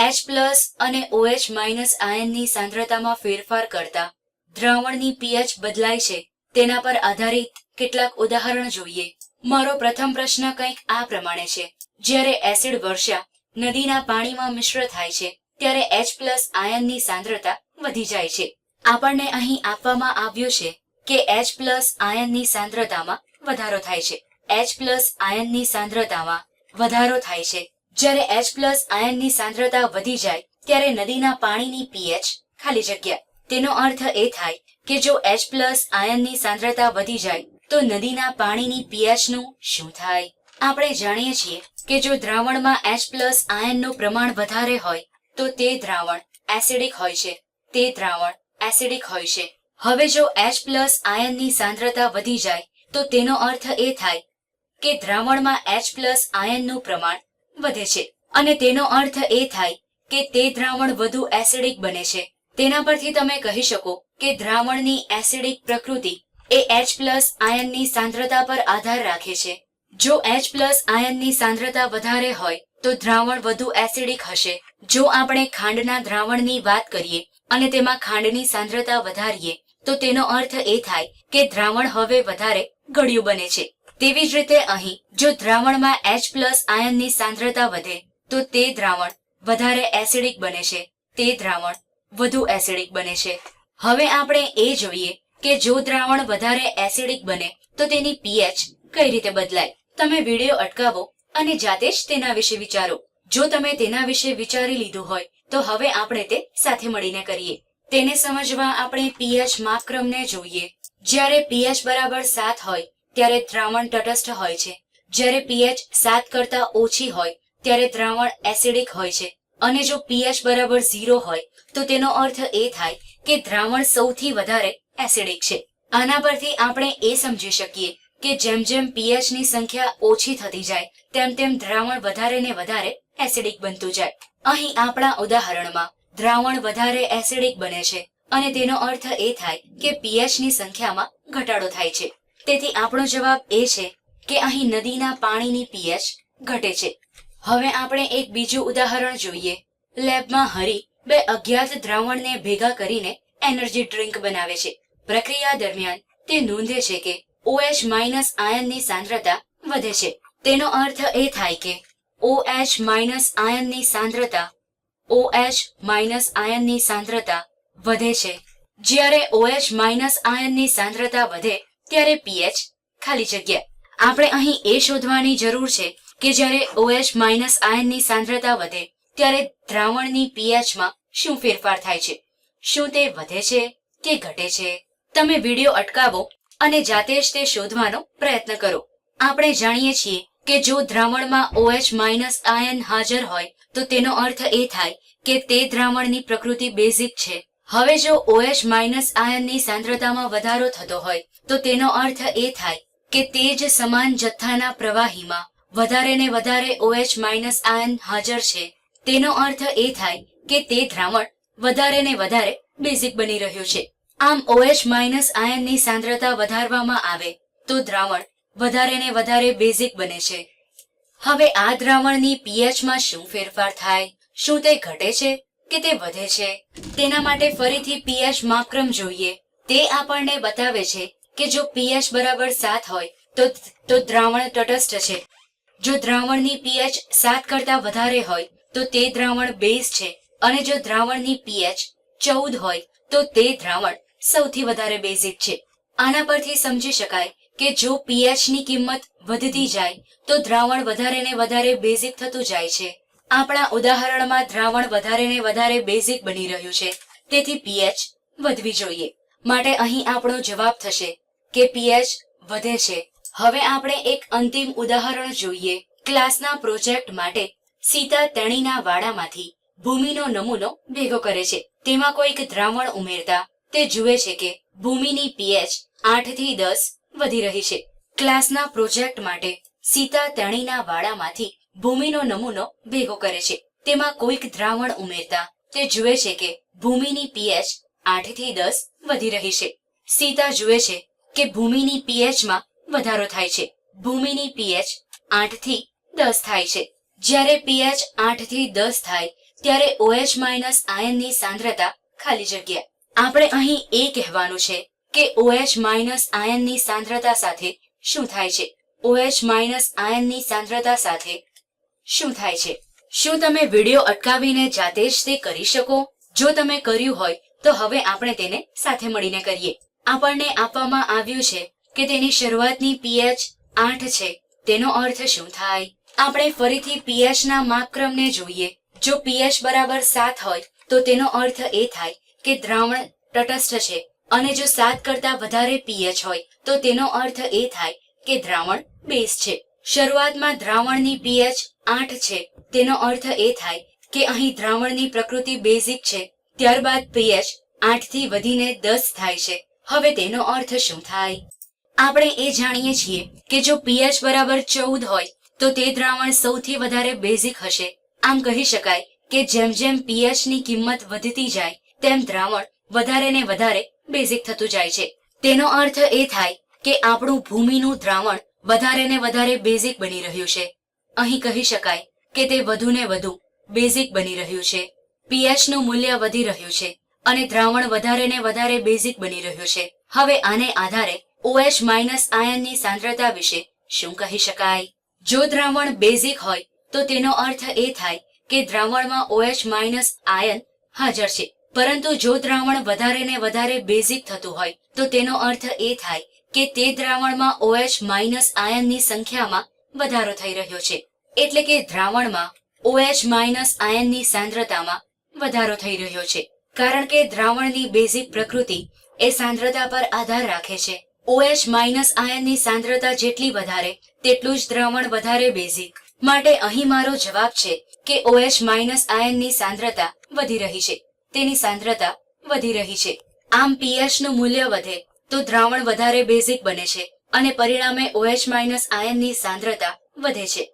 H plus અને OH minus આયનની સાંદ્રતામાં ફેરફાર કરતા દ્રાવણની પીએચ બદલાય છે. તેના પર આધારિત કેટલાક ઉદાહરણ જોઈએ. મારો પ્રથમ પ્રશ્ન કંઈક આ પ્રમાણે છે. જ્યારે એસિડ વર્ષા નદીના પાણીમાં મિશ્ર થાય છે, ત્યારે એચ પ્લસ આયનની સાંદ્રતા વધી જાય છે. આપણને અહીં આપવામાં આવ્યું છે કે એચ પ્લસ આયનની સાંદ્રતામાં વધારો થાય છે. એચ પ્લસ આયનની સાંદ્રતામાં વધારો થાય છે. જ્યારે એચ પ્લસ આયનની સાંદ્રતા વધી જાય, ત્યારે નદીના પાણીની પીએચ ખાલી જગ્યા. તેનો અર્થ એ થાય કે જો એચ પ્લસ આયનની સાંદ્રતા વધી જાય, તો નદીના પાણીની પીએચનું શું થાય? આપણે જાણીએ છીએ કે જો દ્રાવણમાં એચ પ્લસ આયનનું પ્રમાણ વધારે હોય, તો તે દ્રાવણ એસિડિક હોય છે. તે દ્રાવણ એસિડિક હોય છે. હવે જો એચ પ્લસ આયનની સાંદ્રતા વધી જાય, તો તેનો અર્થ એ થાય કે દ્રાવણમાં એચ પ્લસ આયનનું પ્રમાણ વધે છે. અને તેનો અર્થ એ થાય કે તે દ્રાવણ વધુ એસિડિક બને છે. તેના પરથી તમે કહી શકો કે દ્રાવણની એસિડિક પ્રકૃતિ એ એચ પ્લસ આયનની સાંદ્રતા પર આધાર રાખે છે. જો એચ પ્લસ આયનની સાંદ્રતા વધારે હોય, તો દ્રાવણ વધુ એસિડિક હશે. જો આપણે ખાંડના દ્રાવણની વાત કરીએ અને તેમાં ખાંડની સાંદ્રતા વધારીએ, તો તેનો અર્થ એ થાય કે દ્રાવણ હવે વધારે ગળ્યું બને છે. તેવી જ રીતે અહીં, જો દ્રાવણમાં એચ પ્લસ આયનની સાંદ્રતા વધે, તો તે દ્રાવણ વધારે એસિડિક બને છે. તે દ્રાવણ વધુ એસિડિક બને છે. હવે આપણે એ જોઈએ કે જો દ્રાવણ વધારે એસિડિક બને, તો તેની પીએચ કઈ રીતે બદલાય? તમે વીડિયો અટકાવો અને જાતે જ તેના વિશે વિચારો. જો તમે તેના વિશે વિચારી લીધું હોય, તો હવે આપણે તે સાથે મળીને કરીએ. તેને સમજવા આપણે પીએચ માપક્રમને જોઈએ. જ્યારે પીએચ બરાબર સાત હોય ત્યારે દ્રાવણ તટસ્થ હોય છે. જ્યારે પીએચ સાત કરતા ઓછી હોય, ત્યારે દ્રાવણ એસિડિક હોય છે. અને જો પીએચ બરાબર ઝીરો હોય, તો તેનો અર્થ એ થાય કે દ્રાવણ સૌથી વધારે એસિડિક છે. આના પરથી આપણે એ સમજી શકીએ કે જેમ જેમ પીએચની સંખ્યા ઓછી થતી જાય, તેમ તેમ દ્રાવણ વધારે ને વધારે એસિડિક બનતું જાય. અહીં આપણા ઉદાહરણમાં દ્રાવણ વધારે એસિડિક બને છે, અને તેનો અર્થ એ થાય કે પીએચની સંખ્યામાં ઘટાડો થાય છે. તેથી આપણો જવાબ એ છે કે અહીં નદીના પાણીની પીએચ ઘટે છે. હવે આપણે એક બીજું ઉદાહરણ જોઈએ. લેબમાં હરી બે અજ્ઞાત દ્રાવણને ભેગા કરીને એનર્જી ડ્રિંક બનાવે છે. પ્રક્રિયા દરમિયાન તે નોંધે છે કે OH માઇનસ આયનની સાંદ્રતા વધે છે. તેનો અર્થ એ થાય કે OH માઇનસ આયનની સાંદ્રતા OH માઇનસ આયનની સાંદ્રતા વધે છે. જ્યારે OH માઇનસ આયનની સાંદ્રતા વધે ત્યારે પીએચ ખાલી જગ્યા. આપણે અહીં એ શોધવાની જરૂર છે કે જ્યારે ઓએચ માઇનસ આયનની સાંદ્રતા વધે, ત્યારે દ્રાવણની પીએચમાં શું ફેરફાર થાય છે? શું તે વધે છે કે ઘટે છે? તમે વીડિયો અટકાવો અને જાતે જ તે શોધવાનો પ્રયત્ન કરો. આપણે જાણીએ છીએ કે જો દ્રાવણમાં OH માઇનસ આયન હાજર હોય, તો તેનો અર્થ એ થાય કે તે દ્રાવણની પ્રકૃતિ બેઝિક છે. હવે જો OH માઇનસ આયનની સાંદ્રતામાં વધારો થતો હોય તો તેનો અર્થ એ થાય કે તે જ સમાન જથ્થાના પ્રવાહીમાં વધારે ને વધારે OH માઇનસ આયન હાજર છે. તેનો અર્થ એ થાય કે તે દ્રાવણ વધારે ને વધારે બેઝિક બની રહ્યું છે. આમ OH માઇનસ આયનની સાંદ્રતા વધારવામાં આવે તો દ્રાવણ વધારે ને વધારે બેઝિક બને છે. હવે આ દ્રાવણની પીએચમાં શું ફેરફાર થાય? શું તે ઘટે છે કે તે વધે છે? તેના માટે ફરીથી પીએચ માપક્રમ જોઈએ. તે આપણને બતાવે છે કે જો પીએચ બરાબર સાત હોય, તો દ્રાવણ તટસ્થ છે. જો દ્રાવણની પીએચ સાત કરતા વધારે હોય, તો તે દ્રાવણ બેઝ છે. અને જો દ્રાવણની પીએચ ચૌદ હોય, તો તે દ્રાવણ સૌથી વધારે બેઝિક છે. આના પરથી સમજી શકાય કે જો પીએચની કિંમત વધતી જાય, તો દ્રાવણ વધારે ને વધારે બેઝિક થતું જાય છે. આપણા ઉદાહરણમાં દ્રાવણ વધારે ને વધારે બેઝિક બની રહ્યું છે. તેથી પીએચ વધવી જોઈએ. માટે અહીં આપણો જવાબ થશે કે પીએચ વધે છે. હવે આપણે એક અંતિમ ઉદાહરણ જોઈએ. ક્લાસના પ્રોજેક્ટ માટે સીતા તેણીના વાડામાંથી ભૂમિનો નમૂનો ભેગો કરે છે. તેમાં કોઈક દ્રાવણ ઉમેરતા તે જુએ છે કે ભૂમિની પીએચ આઠથી દસ વધી રહી છે. ક્લાસના પ્રોજેક્ટ માટે સીતા તેણીના વાડામાંથી ભૂમિનો નમૂનો ભેગો કરે છે. તેમાં કોઈક દ્રાવણ ઉમેરતા તે જુએ છે કે ભૂમિની પીએચ આઠથી દસ વધી રહી છે. સીતા જુએ છે કે ભૂમિની પીએચમાં વધારો થાય છે. ભૂમિની પીએચ આઠથી દસ થાય છે. જ્યારે પીએચ આઠથી દસ થાય, ત્યારે ઓએચ માઇનસ આયનની સાંદ્રતા ખાલી જગ્યા. આપણે અહીં એ કહેવાનું છે કે ઓએચ માઇનસ આયનની સાંદ્રતા સાથે શું થાય છે? ઓએચ માઇનસ આયનની સાંદ્રતા સાથે શું થાય છે? શું તમે વીડિયો અટકાવીને જાતે જ તે કરી શકો? જો તમે કર્યું હોય, તો હવે આપણે તેને સાથે મળીને કરીએ. આપણને આપવામાં આવ્યું છે કે તેની શરૂઆતની પીએચ આઠ છે. તેનો અર્થ શું થાય? આપણે ફરીથી પીએચ ના માપક્રમને જોઈએ. જો પીએચ બરાબર સાત હોય, તો તેનો અર્થ એ થાય કે દ્રાવણ તટસ્થ છે. અને જો સાત કરતા વધારે પીએચ હોય, તો તેનો અર્થ એ થાય કે દ્રાવણ બેઝ છે. શરૂઆતમાં દ્રાવણની પીએચ આઠ છે. તેનો અર્થ એ થાય કે અહીં દ્રાવણની પ્રકૃતિ બેઝિક છે. ત્યારબાદ પીએચ આઠથી વધીને દસ થાય છે. હવે તેનો અર્થ શું થાય? આપણે એ જાણીએ છીએ કે જો પીએચ બરાબર ચૌદ હોય, તો તે દ્રાવણ સૌથી વધારે બેઝિક હશે. આમ કહી શકાય કે જેમ જેમ પીએચની કિંમત વધતી જાય, તેમ દ્રાવણ વધારે ને વધારે બેઝિક થતું જાય છે. તેનો અર્થ એ થાય કે આપણું ભૂમિનું દ્રાવણ વધારે ને વધારે બેઝિક બની રહ્યું છે. અહીં કહી શકાય કે તે વધુ ને વધુ બેઝિક બની રહ્યું છે. પીએચનું મૂલ્ય વધી રહ્યું છે. અને દ્રાવણ વધારે ને વધારે બેઝિક બની રહ્યું છે. હવે આને આધારે ઓએચ માઇનસ આયનની સાંદ્રતા વિશે શું કહી શકાય? જો દ્રાવણ બેઝિક હોય, તો તેનો અર્થ એ થાય કે દ્રાવણમાં ઓએચ માઇનસ આયન હાજર છે. પરંતુ જો દ્રાવણ વધારે ને વધારે બેઝિક થતું હોય, તો તેનો અર્થ એ થાય કે તે દ્રાવણમાં ઓએચ માઇનસ આયનની સંખ્યામાં વધારો થઈ રહ્યો છે. એટલે કે દ્રાવણમાં ઓએચ માઇનસ આયનની સાંદ્રતામાં વધારો થઈ રહ્યો છે. કારણ કે દ્રાવણની બેઝિક પ્રકૃતિ એ સાંદ્રતા પર આધાર રાખે છે. ઓએચ માઇનસ આયનની સાંદ્રતા જેટલી વધારે, તેટલું જ દ્રાવણ વધારે બેઝિક. માટે અહીં મારો જવાબ છે કે ઓએચ માઇનસ આયનની સાંદ્રતા વધી રહી છે. તેની સાંદ્રતા વધી રહી છે. આમ પીએચનું મૂલ્ય વધે, તો દ્રાવણ વધારે બેઝિક બને છે અને પરિણામે ઓએચ માઇનસ આયનની સાંદ્રતા વધે છે.